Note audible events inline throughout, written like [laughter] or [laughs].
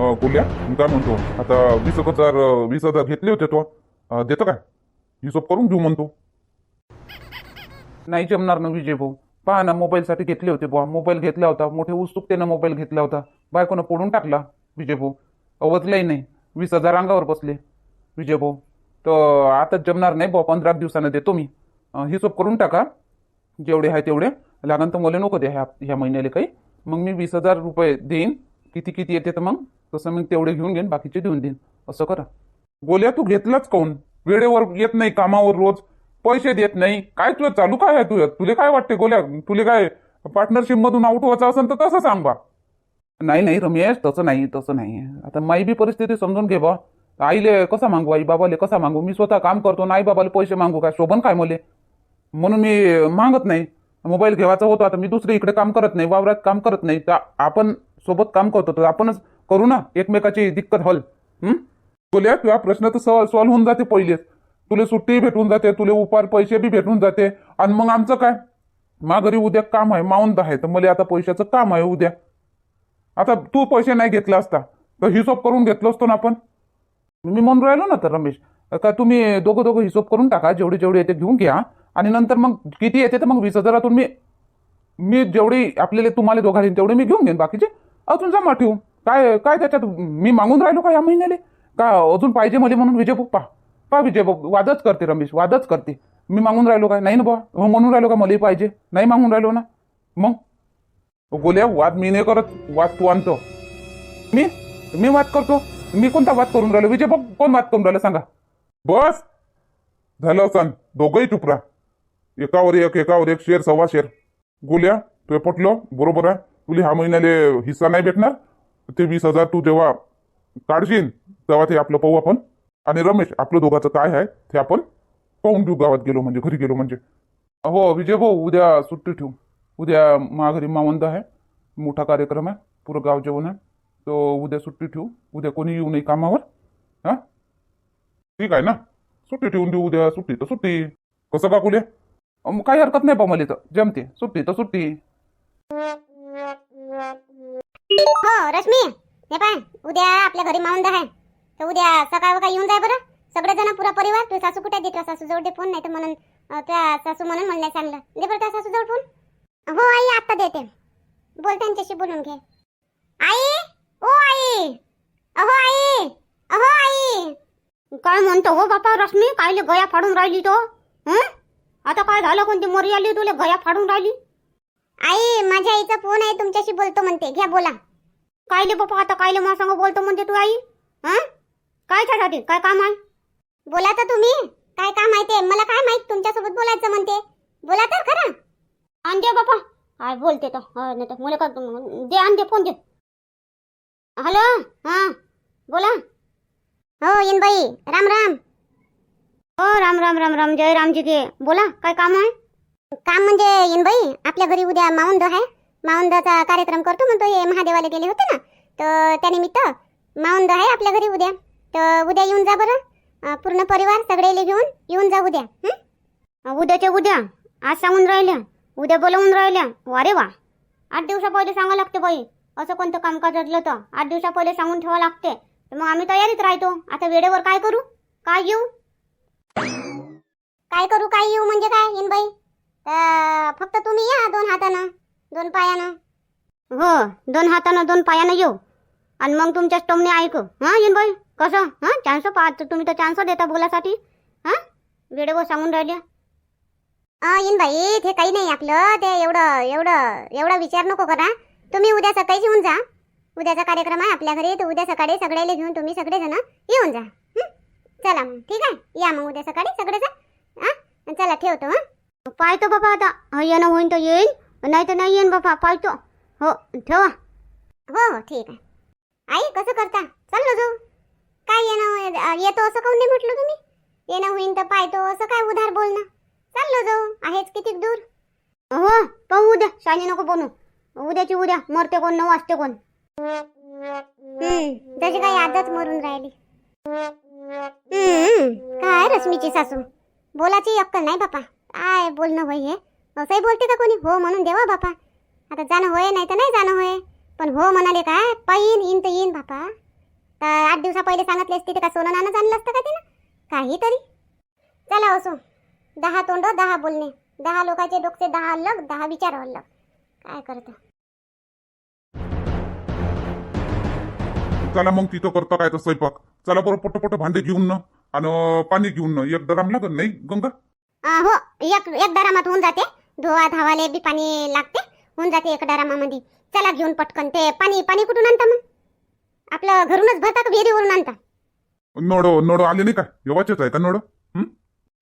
अं, गोल्या मी काय म्हणतो? आता वीस एक हजार वीस हजार घेतले होते तो. अं, देतो काय? हिशोब करून घेऊ म्हणतो. नाही जमणार ना विजय भाऊ. पहा ना मोबाईलसाठी घेतले होते बुवा. मोबाईल घेतला होता. मोठे उत्सुकतेनं मोबाईल घेतला होता. बायकोनं पडून टाकला विजय भाऊ. अवजलाही नाही. वीस हजार अंगावर बसले विजय भाऊ. तर आता जमणार नाही बुवा. पंधरा दिवसानं देतो मी. अं, हिशोब करून टाका. जेवढे आहे तेवढे. लागन तर मला नको द्या ह्या ह्या महिन्याला काही. मग मी वीस हजार रुपये देईन. किती किती येते तर मग? तसं मग तेवढे घेऊन घेईन बाकीचे देऊन देईन. असं करा. गोल्या तू घेतलाच काऊन? वेळेवर येत नाही कामावर रोज. पैसे देत नाही. काय तुझं चालू काय आहे तुझ्या तुला काय वाटते गोल्या? तुला काय पार्टनरशिप मधून आउट व्हायचं असेल तर तसं सांग बा. नाही नाही रमेश तसं नाही तसं नाही. आता माई बी परिस्थिती समजून घे बा. आईले कसा मागू? आई बाबाले कसा मागू? मी स्वतः काम करतो ना आई बाबाले पैसे मागू काय? शोभन काय मले? म्हणून मी मागत नाही. मोबाईल घेवायचा होतो आता मी दुसरी इकडे काम करत नाही वावरात काम करत नाही. तर आपण सोबत काम करतो तर आपणच करू ना एकमेकाची दिक्कत हॉल. तुला किंवा प्रश्न तर सॉल्व्ह होऊन जाते पहिलेच. तुला सुट्टी भेटून जाते तुला उपार पैसे बी भेटून जाते. आणि मग आमचं काय? माघारी उद्या काम आहे माऊंद आहे. तर मला आता पैशाचं काम आहे उद्या. आता तू पैसे नाही घेतला असता तर हिशोब करून घेतलो असतो ना आपण. मी म्हणून राहिलो ना तर रमेश का तुम्ही दोघं दोघं हिशोब करून टाका जेवढे जेवढे येते घेऊन घ्या. आणि नंतर मग किती येते तर मग वीस हजारातून मी मी जेवढी आपल्याला तुम्हाला दोघांनी तेवढे मी घेऊन घेईन बाकीचे. अजून जमा ठेवू काय काय त्याच्यात? मी मागून राहिलो का या महिन्याले? का अजून पाहिजे मला म्हणून विजय पप्पा? पा विजय बाबू वादच करते रमेश वादच करते. मी मागून राहिलो काय? नाही ना बा हो, म्हणून राहिलो का मलाही पाहिजे? नाही मागून राहिलो ना. मग? गोल्या वाद मी नाही करत. वाद तू आणतो. मी? मी वाद करतो? मी कोणता वाद करून राहिलो? विजय बाबू कोण वाद करून राहिलं सांगा. बस. झालं सन दोघंही चुपरा एकावर एक एकावर एक शेर सव्वा शेर. गोल्या तुला पटलो. बरोबर आहे. तुला ह्या महिन्याले हिस्सा नाही भेटणार. ते वीस हजार तू जेव्हा काढशील तेव्हा ते आपलं पाहू आपण. आणि रमेश आपलं दोघाचं काय आहे ते आपण पाहून घेऊ गावात गेलो म्हणजे घरी गेलो म्हणजे. हो विजय भाऊ उद्या सुट्टी ठेवू. उद्या माघारी मावंद आहे. मोठा कार्यक्रम आहे. पुरं गाव जेवण आहे. तो उद्या सुट्टी ठेवू. उद्या कोणी येऊ नये कामावर. हा? ठीक आहे ना? सुट्टी ठेवून देऊ उद्या. सुट्टी तर सुट्टी. कसं काकुले? काही हरकत नाही बा मला तर जमते. सुट्टी तर सुट्टी. हो रश्मी. हे पाय उद्या आपल्या घरी माऊंद आहे. तर उद्या सकाळ वकाळ येऊन जाय बरं. सगळेजण पुरा परिवार. तू सासू कुठे देतो सासू जवळ दे फोन नाही तर म्हणून त्या सासू म्हणून मला नाही सांगलं दे बरं त्या सासू जवळ फोन. हो आई आत्ता देते. बोल त्यांच्याशी बोलून घे. आई? ओ आई! अहो आई! अहो आई! काय म्हणतो हो बापा रश्मी? कायले गया फाडून राहिली तो? हं? आता काय झालं कोणती मोरी आली? तुला गया फाडून राहिली? आई माझ्या आईचा फोन आहे तुमच्याशी बोलतो म्हणते. घ्या बोला. कायले बापा आता कायले मा सांग बोलतो म्हणते तू आई? हं? काय त्यासाठी काय काम आहे? बोला तर तुम्ही. काय काम आहे ते? मला काय माहीत तुमच्यासोबत बोलायचं म्हणते. बोला तर खरं. आण दे बापा. काय बोलते तो हं, नाही तर मला का दे आण दे फोन दे. हॅलो? हा बोला. हो येनबाई राम राम. हो राम राम राम राम. जय रामजी के. बोला काय काम आहे? काम म्हणजे येनबाई आपल्या घरी उद्या माऊंद आहे. माऊंदाचा कार्यक्रम करतो म्हणतो हे महादेवाला गेले होते ना. तर त्यानिमित्त माऊंद आहे आपल्या घरी उद्या. तर उद्या येऊन जा बरं. पूर्ण परिवार सगळेले घेऊन येऊन जा उद्या हं? उद्याच्या उद्या. आज सांगून राहिल्या. उद्या बोलवून राहिल्या. वारे वा. आठ दिवसा पहिले सांगावं लागते बाई. असं कोणतं कामकाज असलं तर. आठ दिवसा पहिले सांगून ठेवावं लागते. तर मग आम्ही तयारीत राहतो. आता वेळेवर काय करू? काय येऊ? काय करू? काय येऊ म्हणजे काय? येनबाई तर फक्त तुम्ही या दोन हातानं दोन पायानं. हो दोन हातानं दोन पायानं येऊ. आणि मग तुमच्या स्टोमने ऐकू. हां येईन बाई कसं? हां चान्स पाहत तुम्ही तर चान्स देता बोलासाठी. हां? वेळेवर सांगून राहिल्या. येईन येनबाई ते काही नाही आपलं. ते एवढं एवढं एवढा विचार नको करा. तुम्ही उद्या सकाळीच येऊन जा. उद्याचा कार्यक्रम आहे आपल्या घरी. तर उद्या सकाळी सगळ्याला घेऊन तुम्ही सगळेजण येऊन जा. चला मग. ठीक आहे? या मग उद्या सकाळी सगळेजण. हा? चला ठेवतो हां? पाहतो बाबा आता. येणं होईन तर येईन नाही तर नाही येईन बाबा पाहतो. हो ठेवा. हो हो ठीक आहे. आई कसं करता? चाललो जाऊ काय येणं येतो असं काऊन नाही म्हटलं तुम्ही? येणं होईन तर पाहतो असं काय उधार बोलणं? चाललो जाऊ आहेच किती दूर? हो पाहू उद्या. शानी नको बनू उद्याची उद्या मरते कोण न वाचते कोण? तशी काही आजच मरून राहिली. काय रश्मीची सासू? बोलाची अक्कल नाही बापा. काय बोलणं होय हे? असंही बोलते का कोणी? हो म्हणून देवा बापा. आता जाणं होय नाही तर नाही जाणं होय. पण हो म्हणाले काय? पायीन येईन तर येईन बापा. तर आठ दिवसा पहिले सांगितले असते तर का सोनं नाणं जाणलं असतं का तिनं? काहीतरी. चला असो. दहा तोंड दहा बोलणे. दहा लोकांचे डोकसे दहा अलग दहा विचार अलग. काय करतं? चला मग तिथं करता काय तर स्वयंपाक? चला बरं पटपट भांडे घेऊन ना आणि पाणी घेऊन ना. एक दराम लागत नाही गंगा? हो एक एक दरामात होऊन जाते. धुवा धावाले बी पाणी लागते होऊन जाते एक दरामामध्ये. चला घेऊन पटकन ते पाणी पाणी कुठून आणता मग? आपलं घरूनच भरता का विहिरीवरून आणता? नळ नळ आले नाही का? येवाचेच आहे का नळ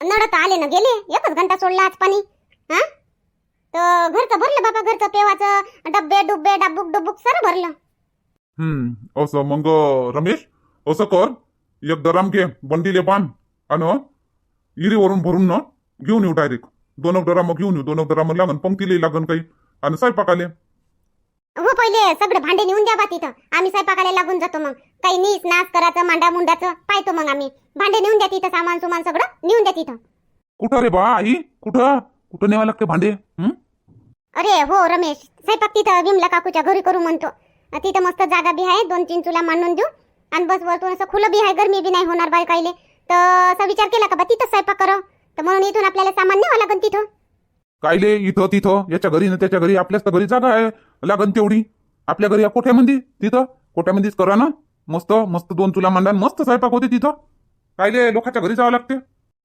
नळ तर आले ना गेले. एकच घंटा सोडला आज पाणी. हा? तर घरचं भरलं बाबा घरचं पेवाचं डब्बे डुब्बे डाबुक डुबुक सारं भरलं. हम्म असं मग रमेश असं कर. एक दराम घे बंडीले बांध. आणि इरीवरून भरून ना. घेऊन येऊ डायरेक्ट दोन एक दराम घेऊन येऊ दोन एक दराम लागन पंक्तीला लागन काही. आणि स्वयंपाक आले. हो पहिले सगळे भांडे नेऊन द्या बा तिथं. आम्ही स्वयंपाकाला लागून जातो मग. काही नीस नाच करायचं मांडा मुंडाचं पाहतो मग आम्ही. भांडे नेऊन द्या तिथं सामान सुमान सगळं नेऊन द्या तिथं. कुठं रे बा आई? कुठं? कुठं न्यावं लागते भांडे? हं? अरे हो रमेश. स्वयंपाक तिथं विमला काकूच्या घरी करू म्हणतो. अं, तिथं मस्त जागा बी आहे दोन तीन चुला मांडून देऊ. आणि बस वरतून असं खुलं बी आहे गरमी बी नाही होणार बाय कायले तर असा विचार केला का बा तिथं स्वयंपाक करावं तर म्हणून इथून आपल्याला सामान न्यावं लागेल तिथं. कायले इथं तिथं. याच्या घरी ना त्याच्या घरी आपल्याच तर घरी जागा आहे. लागन तेवढी. आपल्या घरी या कोठ्यामध्ये तिथं? कोठ्यामध्येच करा ना. मस्त मस्त दोन तुला मांडा मस्त स्वयंपाक होते तिथं. कायले लोकांच्या घरी जावं लागते.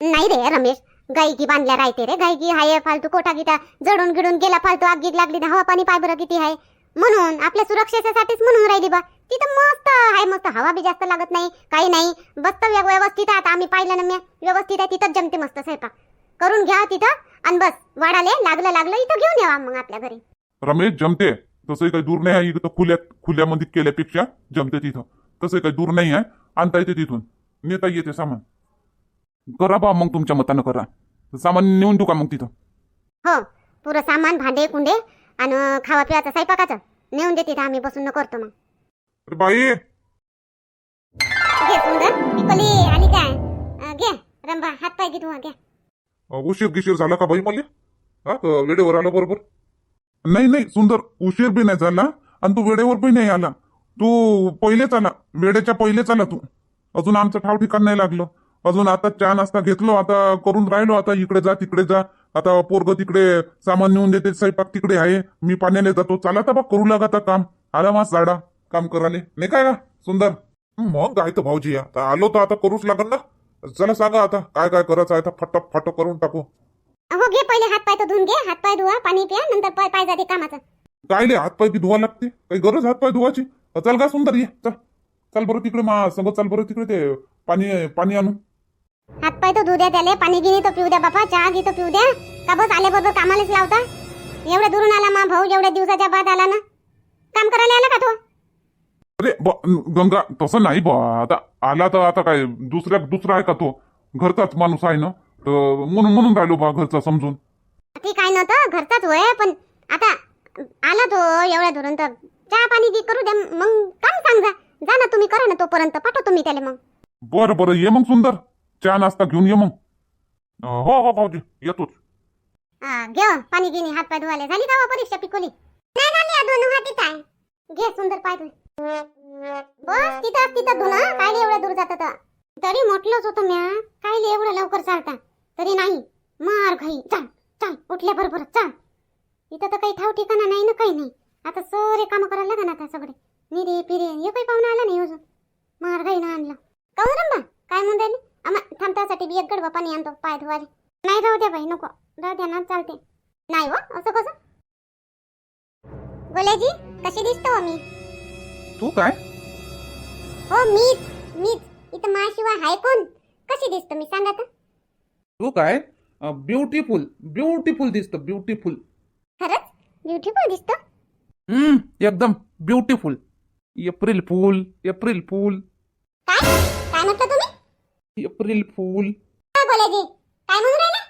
नाही रे रमेश गायकी बांधल्या राहते रे. गायकी हाय फालतू कोठा गिटा जडून गिडून गेला फालतू आग गीत लागली हवा पाणी पाय बरं किती आहे म्हणून आपल्या सुरक्षेसाठीच म्हणून राहिली बा. तिथं मस्त आहे मस्त. हवा बी जास्त लागत नाही काही नाही. बसतं व्य- व्यवस्थित आहे आता. आम्ही पाहिलं ना मी. व्यवस्थित आहे तिथंच जमते मस्त स्वयंपाक. करून घ्या तिथं आणि बस. वाढाले लागलं लागलं इथं घेऊन यावा मग आपल्या घरी. रमेश जमते. तसंही काही दूर नाही आहे इथं. खुल्यात खुल्यामध्ये केल्यापेक्षा जमते तिथं. तसंही काही दूर नाही आहे. आणता येते तिथून. नेता येते सामान. करा बा मग तुमच्या मतानं करा. सामान नेऊन देऊ का मग तिथं? हो. पुरं सामान भांडे कुंडे आणि खावा पिवाचं स्वयंपाकाचं. नेऊन दे तिथं आम्ही बसून न करतो मग. बाई. घे सुंदर. आली काय? अं, घे. रंभा हात पाय घे. धुवा घ्या उशीर गिशीर झाला का बाई मला? हा का वेळेवर आला बरोबर? नाही नाही सुंदर उशीर बी नाही झाला आणि तू वेळेवर बी नाही आला. तू पहिलेच आला. वेळेच्या पहिलेच आला तू. अजून आमचं ठाव ठिकाण नाही लागलं. अजून आता चहा नाश्ता घेतलो आता करून राहिलो आता इकडे जा तिकडे जा. आता पोरग तिकडे सामान नेऊन देते स्वयंपाक तिकडे आहे. मी पाण्याला जातो. चला तर बा करू लागा आता काम. आला मास जाडा. काम कराले नाही काय का? सुंदर. मग काय तर भाऊजी आता आलो तर आता करूच लागल ना. चला सांगा आता काय काय करायचं आहे आता फटक फटक करून टाकू. हो घे पहिले हात पाय तर धुवून घे. हात पाय धुवा पाणी प्या नंतर पाय पाय जाते कामाचं. कायले हातपाय बी धुवा लागते. काही गरज हातपाय धुवायची? चल का सुंदर ये. चल. चल बरं तिकडे मा संग चल बरं तिकडे ते पाणी पाणी आणू. हात पाय तर धुऊ द्या त्याले. पाणी गिनी तर पिऊ द्या बापा चहा घे तर पिऊ द्या. का बस आल्याबरोबर कामालाच लावता? एवढ्या दुरून आला मा भाऊ एवढ्या दिवसाच्या बाद आला ना. काम करायला आला का तो? अरे ब- गंगा तसं नाही बा. आता आला तर आता काय दुसऱ्या दुसरा आहे का तो? घरचाच माणूस आहे ना? तर म्हणून म्हणून राहिलो बा घरचा समजून. ठीक आहे नव्हतं? घरचाच होय पण आता आला तो एवढ्या दुरून तर चहा पाणी घे करू द्या. मग काम सांग. जा ना तुम्ही करा ना तोपर्यंत. पाठवतो मी त्याला मग. बरं बरं. ये मग सुंदर. चहा नाश्ता घेऊन ये मग. अं, हो हो भाऊजी. येतोच. घे हो, पाणी गिनी हात पाय धुवाले झाली का हो परीक्षा पिकोली? नाही झाली अजून आहे. घे सुंदर पाय धुय बस तिथं तिथं धुना काय एवढ्या दूर जात तरी? म्हटलंच होतं म्या काय एवढं लवकर चालता? तरी नाही मार घाई चाल चाल उठल्या बरोबर चाल. इथं तर काही ठाव ठिकाणा नाही ना काही नाही. आता सरे काम करायला लागन आता सगळे. निरे पिरे हे काही पाहुणा आला नाही अजून. मार घाई ना आणलं. काऊन रंबा काय म्हणून राहिली? आम्हा थांबतासाठी बी एक गडबा पाणी आणतो पाय धुवाले. नाही राहू द्या बाई नको. राहू द्या ना चालते. नाही हो असं कसं? गोल्याजी कशी दिसतो मी? तू काय? हो मीच मीच. इथं माझ्याशिवाय हाय कोण? कशी दिसतो मी? सांगा तर. तू काय? ब्युटिफुल ब्युटिफुल दिसतं ब्युटिफुल खरंच? ब्युटिफुल दिसतो? हम्म एकदम beautiful April fool April fool काय? काय म्हटलं तुम्ही? एप्रिल फूल काय गोल्याजी काय म्हणून राहिला?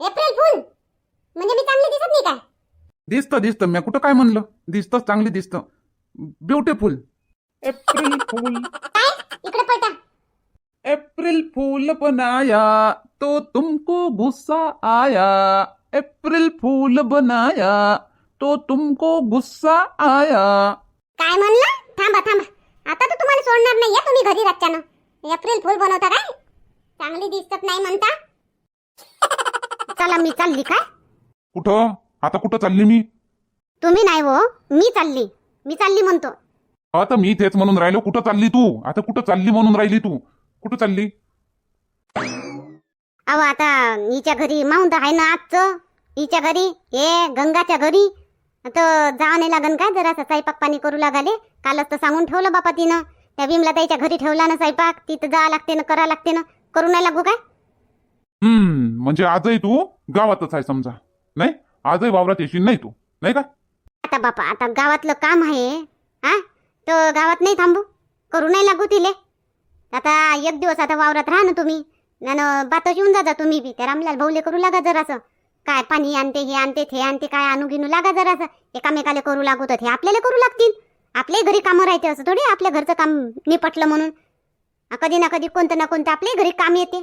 एप्रिल फुल म्हणजे मी चांगली दिसत नाही काय दिसतं दिसतं. मी कुठं काय म्हणलं? दिसतं चांगली दिसतं. Beautiful April fool. काय? इकडे पळता. अप्रैल फूल बनाया तो तुमको गुस्सा आया. अप्रैल फूल बनाया तो तुमको गुस्सा आया. काय म्हणलं? थांबा थांबा. आता तर तुम्हाला सोडणार नाही या तुम्ही घरी रातच्यानं. एप्रिल फुल बनवता काय? चांगली दिसत नाही म्हणता? चला मी चालली काय? कुठं? आता कुठं चालली मी? तुम्ही नाही हो मी चालली. मी चालली म्हणतो. आता मी तेच म्हणून राहिलो. कुठं चालली तू? आता कुठं चालली म्हणून राहिली तू? कुठं चालली? अहो आता हिच्या घरी माऊंद आहे ना आजचं? हिच्या घरी? हे गंगाच्या घरी? तर जावं नाही लागन काय जरासं? स्वयंपाक पाणी करू लागाले. कालच तर सांगून ठेवलं बापा तिनं. त्या विमला ताईच्या घरी ठेवला ना स्वयंपाक. तिथं जावं लागते ना करा लागते ना. करू नाही लागू काय? हम्म म्हणजे आजही तू गावातच आहे समजा. नाही? आजही वावरात येशील नाही तू. नाही का? आता बापा आता गावातलं काम आहे. हा तर गावात नाही थांबू. करू नाही लागू तिले. आता एक दिवस आता वावरात राहा ना तुम्ही. न बातच येऊन जा तुम्ही बी. त्या रामलाल भाऊले करू लागा जरासं. काय पाणी आणते हे आणते ते आणते काय आणू गिनू लागा जरासं. एकामेकाला करू लागू तर हे आपल्याला करू लागतील. आपल्याही घरी कामं राहते असं थोडी आपल्या घरचं काम निपटलं म्हणून. कधी ना कधी कोणतं ना कोणतं आपल्याही घरी काम येते.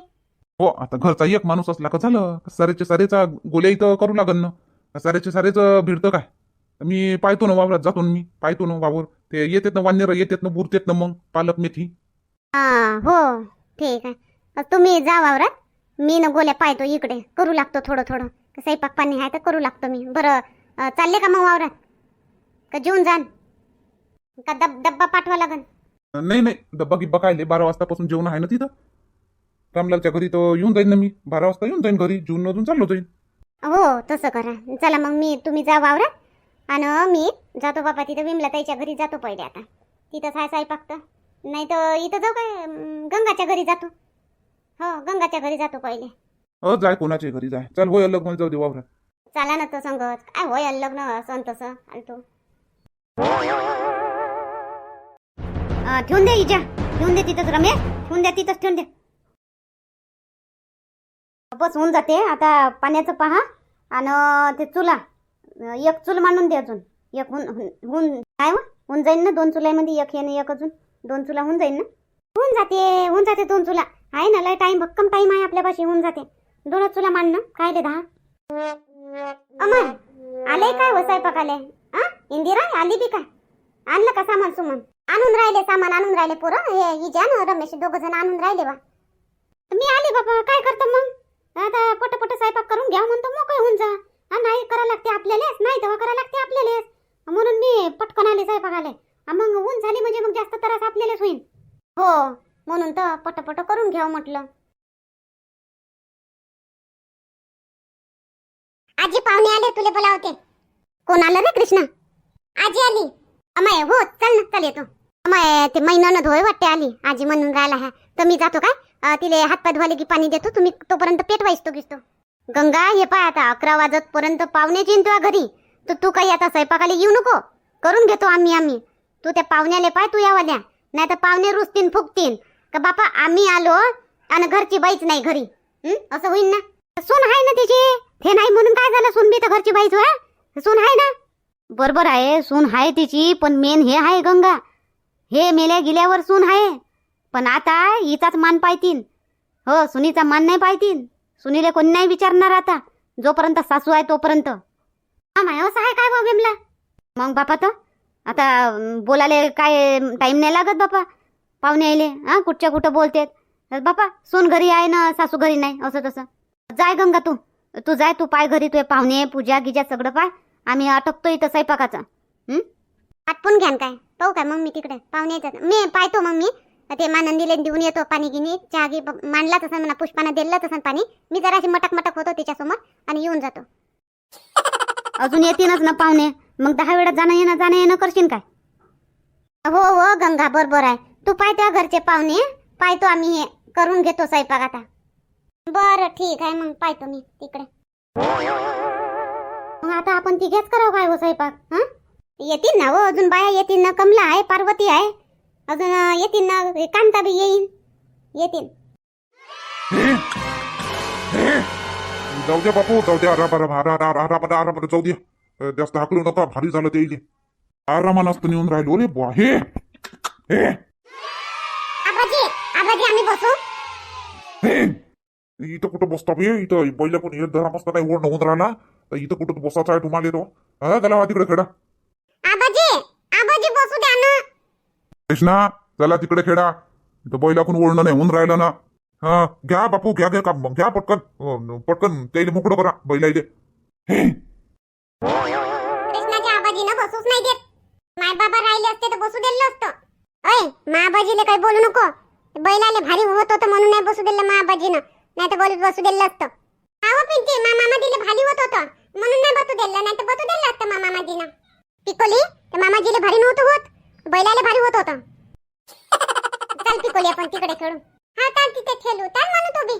हो आता घरचा एक माणूस असला का झालं? सारेचे सारेचा गोल्या इथं करू लागन. ना सारेचे सारेच भिडतं काय? मी पाहतो ना वावरात जातो ना मी पाहतो ना वावर. ते येतेत ना वानेर येतेत ना बुरतेत ना मग पालक मेथी. हा हो ठीक आहे. तुम्ही जा वावरात. मी न गोल्या पाहतो इकडे. करू लागतो थोडं थोडं स्वयंपाक पाणी आहे तर करू लागतो मी. बरं अ, चालले का मग वावरात? का जेवून जाण का डब डब्बा पाठवा लागन? नाही नाही. डब्बा गिब्बा कायले बारा वाजतापासून जेवण आहे ना तिथं. रामलालच्या घरी तर येऊन जाईन ना मी. बारा वाजता येऊन जाईन घरी. जेवण अजून चाललो जाईन. हो तसं करा. चला मग मी तुम्ही जा वावरात. आणि मी जातो बाबा तिथं विमला ताईच्या घरी जातो पहिले आता. तिथंच आहे स्वयंपाक तर. नाही तर इथं जाऊ काय? गंगाच्या घरी जातो. हो गंगाच्या घरी जातो पहिले. अ जाय कोणाच्या घरी जाय. चल होय मला जाऊ दे वावरात. चला ना तर संगत. काय होय लग्न असं तसं आलतो अं, ठेवून दे इजा. ठेवून दे तिथंच रमेश ठेवून द्या तिथंच ठेवून दे. बस होऊन जाते. आता पाण्याचं पहा. आणि ते चुला. एक चूल मांडून दे अजून. एक होऊन होऊन- काय व? होऊन जाईन ना दोन चुलामध्ये एक हे एक अजून. दोन चुला होऊन जाईन ना? होऊन जाते होऊन जाते दोन चुला. आहे ना लय टाइम भक्कम टाइम आहे आपल्यापाशी होऊन जाते. दोनच चुला मांडणं काय रे दहा? अमर आले काय हो स्वयंपाक आले हा इंदिरा आली बी काय? आणलं का सामान सुमन? आणून राहिले सामान आणून राहिले पोरं. हे हिजा ना रमेश दोघ जण आणून राहिले बा. मी आले बाबा काय करतो मग? आता पट पट स्वयंपाक करून घ्या म्हणतो मोकळे होऊन जा. नाही करा लागते आपल्यालाच नाही तेव्हा करा लागते आपल्यालाच. म्हणून मी पटकन आले स्वयंपाक आले मग ऊन झाली म्हणजे मग जास्त त्रास आपल्यालाच होईल हो म्हणून तर पटपट करून घ्यावं म्हटलं. आजी पाहुणे आले तुले बोलावते. कोण आलं रे कृष्णा? आजी आली. अमाय हो चल ना चल येतो. अमाय ते महिन्यानं धोय वाटते आली. आजी म्हणून राहिला हा. तर मी जातो काय? तिले हातपाय धुवाले की पाणी देतो. तुम्ही तोपर्यंत पेट वाईसतो किसतो गंगा हे पाय आता अकरा वाजत पर्यंत पाहुण्याची तुझ्या घरी. तर तू काही आता स्वयंपाकाला येऊ नको. करून घेतो आम्ही आम्ही. तू त्या पाहुण्याले पाय तू यावाल्या नाही तर पाहुणे रुसतीन फुकतीन का बापा आम्ही आलो आणि घरची बाईच नाही घरी. असं होईन ना? सून आहे ना तिची? हे नाही म्हणून काय झालं? सून बी तर घरची बाईच होय? सून आहे ना? बरोबर आहे सून आहे तिची पण मेन हे आहे गंगा. हे मेल्या गेल्यावर सून आहे. पण आता हिचाच मान पाहतील हो सुनीचा मान नाही पाहतील सुनीले कोणी नाही विचारणार आता. जोपर्यंत सासू आहे तोपर्यंत. हा माय असं आहे काय बा विमला मग बापा तर आता बोलायला काय टाईम नाही लागत बापा. पाहुणे आले हा कुठच्या कुठं बोलतेत. बापा सून घरी आहे ना सासू घरी नाही असं तसं. जाय गंगा तू. तू जाय तू पाय घरी तुझे पाहुणे पूजा गिजा सगळं पाय. आम्ही अटकतो इथं स्वयंपाकाचा. आटपून घ्यान काय? पाहू काय मग मी तिकडे? पाहुणे येतात. मी पाहतो मग मी ते मानंदीले देऊन येतो पाणी गिनी चहा गी मांडला तसं म्हणा पुष्पानं दिलं तसं पाणी. मी जराशी मटक मटक होतो तिच्यासमोर आणि येऊन जातो. अजून येतीनच ना पाहुणे. मग दहा वेळा जाणं येणं जाणं येणं करशील काय? हो हो गंगा बरोबर आहे. तू पाहतो घरचे पाहुणे. पाहतो आम्ही हे. करून घेतो स्वयंपाक आता. बरं ठीक आहे. मग पाहतो मी तिकडे. मग आता आपण तिघेच करावं काय हो स्वयंपाक हं? येतील ना हो अजून बाया येतील ना. कमला आहे पार्वती आहे. अजून येतील ना हे कांता बी येईन. येतील हे? हे? जाऊ द्या बापू जाऊ द्या. आराम आराम आराम आराम आराम जाऊ द्या. जास्त हाकलू नका भारी झालं ते इथे आरामानं असतं नेऊन राहिलो रे बुवा. हे? हे? आबाजी आबाजी आम्ही बसू. हे? इथं कुठं बसता बे? इथं पहिल्या पण येत धरा मस्त नाही ओढ होऊन राहिला. तर इथं कुठं बसायचं आहे तुम्हाला? तो हा त्याला तिकडे खेळा. आबाजी कृष्णा चला तिकडे खेळा. इथं बैलाकून ओढणं नाही होऊन राहिलं ना. हा घ्या बापू घ्या घ्या काम. घ्या पटकन. अं, पटकन त्याला मोकळं करा बैला इथे कृष्णाच्या आबाजीनं बसूच नाही देत. माय बाबा राहिले असते तर बसू दिलं असतं अय महाबाजीले काही बोलू नको. बैलाले भारी होत होतं म्हणून नाही बसू दिलं महाबाजीनं नाही तर बोलत बसू दिलं असतं आहो पिंकी मा दिले भारी होत होतं. म्हणून नाही बसू दिलं नाही तर बसू दिलं असतं मा मामाजीनं. पिकोली तर मामाजीले भारी नव्हतं होत. बैलाले भारी होत होतं. चल पिकोली आपण तिकडे खेळू. हा चाल तिथे खेळू. चाल म्हणू तो बी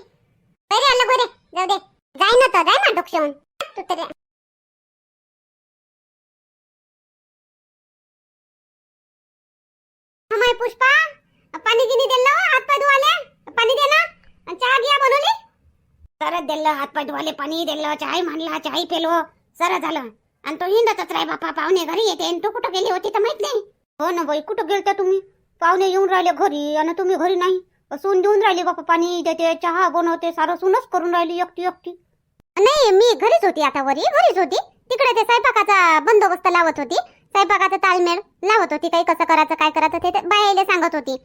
बरे आलं बरे जाऊ दे. जाय ना तर जाय ना डोक्षेहून तू तरी अमय पुष्पा पाणी गिनी दिलं हो, हात पाय धुवाले. पाणी दे ना. आणि चहा घ्या बनवली. सरच दिलं हात पाय धुवाले पाणी दिलं चहाही मांडला चहाही पेलो. सरळ झालं. आणि तो हिंडतच राय बापा पाहुणे घरी येते. आणि तू कुठं गेली होती तर माहीत नाही. हो ना बाई कुठं गेलत्या तुम्ही? पाहुणे येऊन राहिले घरी आणि तुम्ही घरी नाही. सून देऊन राहिली बापा पाणी देते चहा बनवते सारं सूनच करून राहिली एकटी एकटी. नाही मी घरीच होती आता वरी घरीच होती. तिकडे ते स्वयंपाकाचा बंदोबस्त लावत होती. स्वयंपाकाचा ताळमेळ लावत होती काही कसं करायचं काय करायचं ते ते बायाले सांगत होती.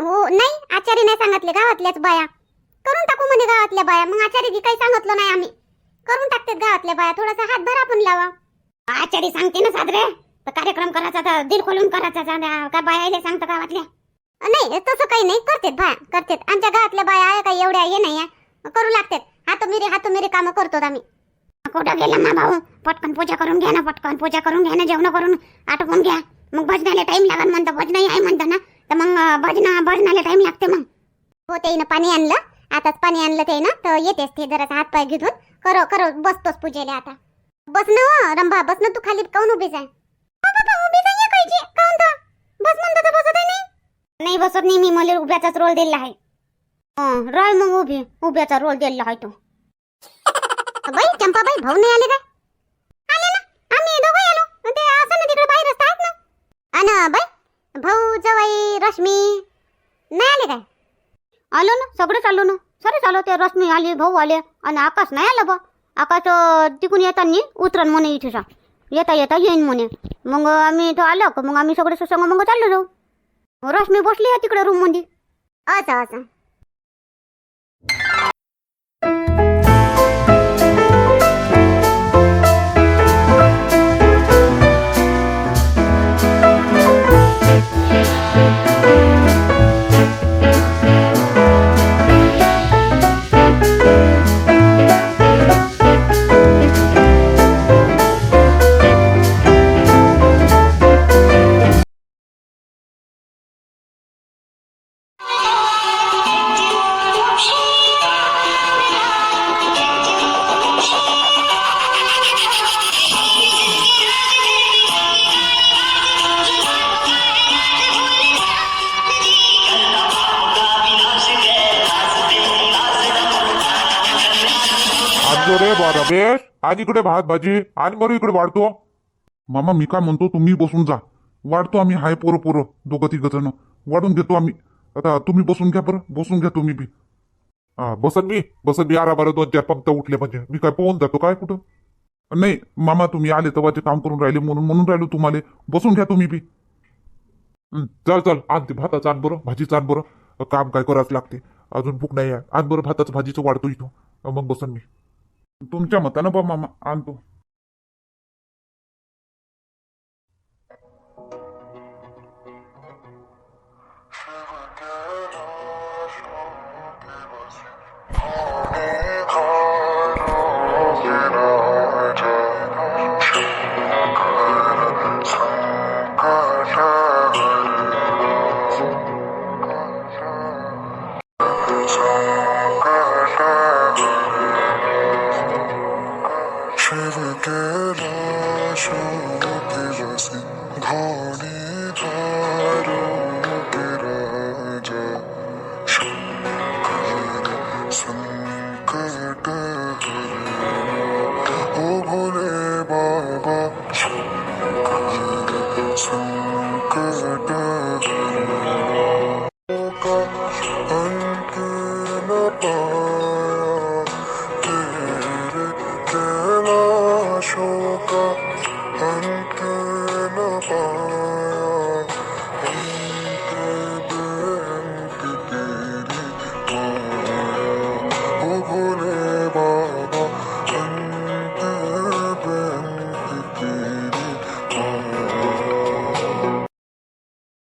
हो नाही आचारी नाही सांगितले गावातल्याच बाया. करून टाकू म्हणे गावातल्या बाया. मग आचारी काही सांगितलं नाही आम्ही. करून टाकतात गावातल्या बाया थोडासा हातभार आपण लावा. आचारी सांगते ना सादरे तर कार्यक्रम करायचा तर दिल खोलून करायचा का बायाले सांगतं गावातल्या? नाही तसं काही नाही. करतेत बाया करतेत. आमच्या गावातल्या बाया आहे काही एवढ्या हे नाही आहे. करू लागतात. हातो मिरी हातो मिरी कामं करतो आम्ही. कुठं गेला ना भाऊ. पटकन पूजा करून घ्या ना पटकन पूजा करून घ्या ना जेवण करून आटोपून घ्या. मग भजनाला टाइम लागेल म्हणतं. भजन आहे म्हणतं ना. तर मग भजन भजनाला टाइम लागते मग. हो ते ना पाणी आणलं. आताच पाणी आणलं ते ना तर येतेच ते जरा हात पाय घेऊन करो करो बसतोच पूजेला आता. बस ना हो, रंभा बस ना तू खाली काऊन उभी जाय? बाबा उभी जाय कायची काऊन तर? बस म्हणतो तर बसत नाही. नाही बसत नाही मी मला उभ्याचाच रोल दिला आहे. हं, मग उभी उभ्याचा रोल दिला आहे तो. [laughs] बाई चंपाबाई भाऊ नाही आले काय आले ना? आम्ही दोघं आलो. ते असं ना तिकडे बाहेर असतात आहेत ना. अन बाई भाऊ जवाई रश्मी नाही आले काय? आलो ना सगळेच आलो ना. सरेच आलो ते रश्मी आली भाऊ आले आणि आकाश नाही आला बा. आकाश तिकून येताना उतरण म्हणे इथे सा येता येता येईन म्हणे. मग आम्ही इथं आलो का? मग आम्ही सगळे सुसंग मग चाललो जाऊ. रश्मी बसली आहे तिकडे रूममध्ये असं असं. आज रे बा. रमेश आज इकडे भात भाजी आणि बरं इकडे वाढतो. मामा मी काय म्हणतो तुम्ही बसून जा. वाढतो आम्ही हाय पोरं पोरं दोघं तिघ जण. वाढून घेतो आम्ही. आता तुम्ही बसून घ्या बरं बसून घ्या तुम्ही बी. हा बसन मी बसन मी. आरा दोन चार पंक्त उठले म्हणजे. मी काय पोहून जातो काय कुठं? नाही मामा तुम्ही आले तेव्हाचे काम करून राहिले म्हणून म्हणून राहिलो तुम्हाला. बसून घ्या तुम्ही बी. चल चल आण ते भाताचं आण बरं भाजीचं आण बरं. काम काय करावंच लागते. अजून भूक नाही आहे. आण बरं भाताचं भाजीचं वाढतो इथं. मग बसन मी. तुमच्या मतानं बा मामा आणतो.